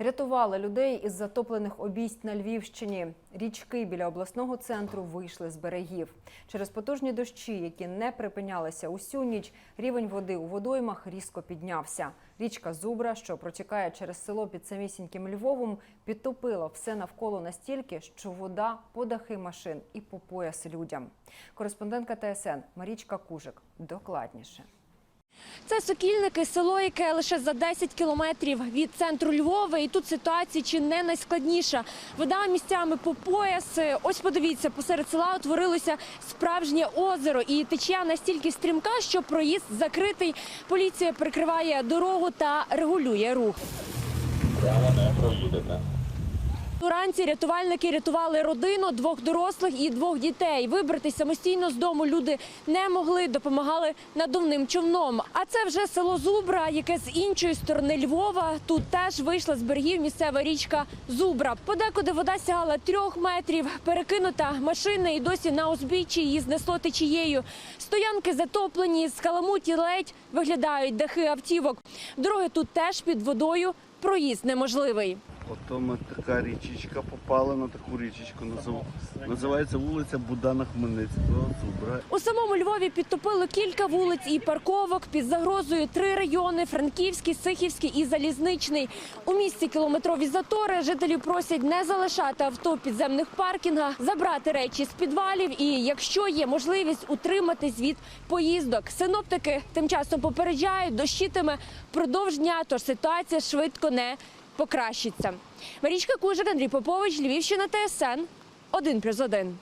Рятували людей із затоплених обійсть на Львівщині. Річки біля обласного центру вийшли з берегів. Через потужні дощі, які не припинялися усю ніч, рівень води у водоймах різко піднявся. Річка Зубра, що протікає через село під самісіньким Львовом, підтопила все навколо настільки, що вода по дахи машин і по пояс людям. Кореспондентка ТСН Марічка Кужик докладніше. Це Сокільники, село, яке лише за 10 кілометрів від центру Львова. І тут ситуація чи не найскладніша. Вода місцями по пояс. Ось подивіться, посеред села утворилося справжнє озеро. І течія настільки стрімка, що проїзд закритий. Поліція прикриває дорогу та регулює рух. Прямо не проїдете. Уранці рятувальники рятували родину, двох дорослих і двох дітей. Вибрати самостійно з дому люди не могли, допомагали надувним човном. А це вже село Зубра, яке з іншої сторони Львова. Тут теж вийшла з берегів місцева річка Зубра. Подекуди вода сягала трьох метрів. Перекинута машина і досі на узбіччі її знесло течією. Стоянки затоплені, з каламуті ледь виглядають дахи автівок. Дороги тут теж під водою. Проїзд неможливий. Потім така річечка попала на таку річечку. назив- Називається вулиця Будана Хмельницького. У самому Львові підтопило кілька вулиць і парковок. Під загрозою три райони: Франківський, Сихівський і Залізничний. У місті кілометрові затори жителів просять не залишати авто підземних паркінгах, забрати речі з підвалів і, якщо є можливість, утриматись від поїздок. Синоптики тим часом попереджають, дощитиме впродовж дня, тож ситуація швидко не покращиться. Марічка Кужик, Андрій Попович, Львівщина, ТСН 1+,1.